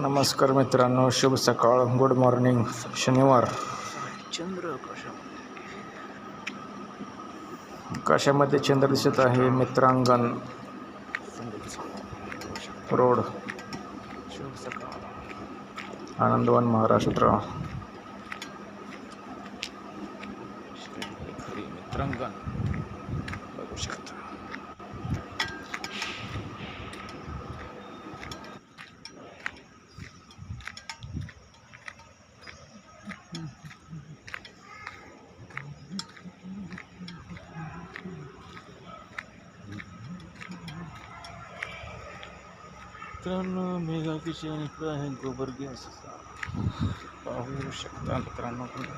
नमस्कार मित्रांनो शुभ सकाळ गुड मॉर्निंग शनिवार. चंद्र आकाशामध्ये चंद्र दिसत आहे मित्रांगण? रोड. आनंदवन महाराष्ट्र. मित्रांगण. बघू शकता. मित्रांनो मेगा किचन इकडं आहे गोबर गॅस. पाहू शकता मित्रांनो तुम्ही.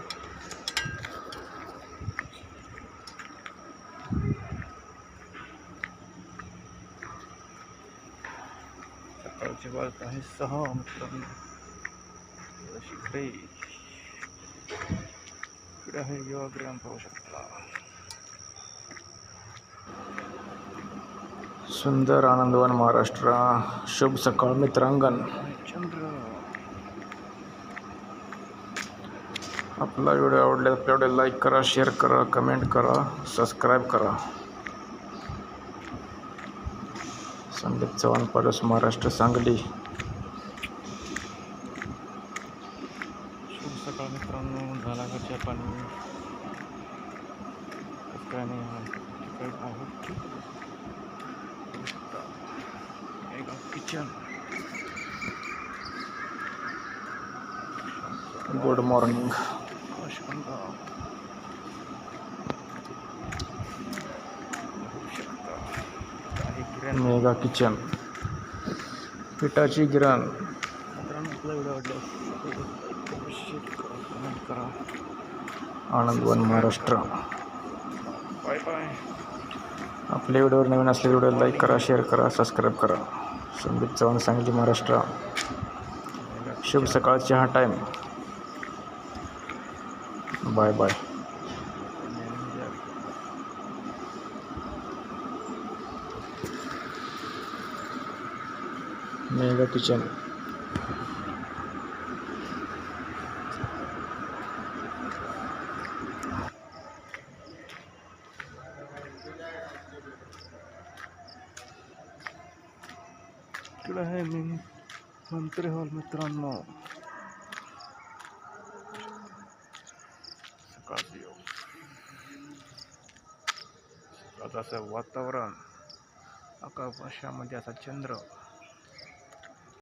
सकाळची वाजत आहे सहा मित्रांनो. अशी इकडे आहे युवाग्राम पाहू शकता. सुंदर आनंदवन महाराष्ट्र. शुभ सकाळ मित्रांगण. चंद्र आपला व्हिडिओ आवडला आपल्या व्हिडिओ लाईक करा शेअर करा कमेंट करा सबस्क्राईब करा. संदीप चव्हाण पारस महाराष्ट्र सांगली. शुभ सकाळ मित्रांनो. झाला घरच्या पाणी कसं काय नाही आहे काय आहे mega kitchen good morning mega kitchen पिठाची गिरण करा आनंदवन महाराष्ट्र. बाय बाय आपल्या व्हिडिओवर नवीन असलेल्या व्हिडिओ लाईक करा शेअर करा सबस्क्राईब करा. संदीप चव्हाण सांगली महाराष्ट्र. शुभ सकाळचे हा time bye bye mega kitchen. इकडं आहे मी मंत्री हॉल मित्रांनो. सकाळचं असं वातावरण आकाशामध्ये असा चंद्र.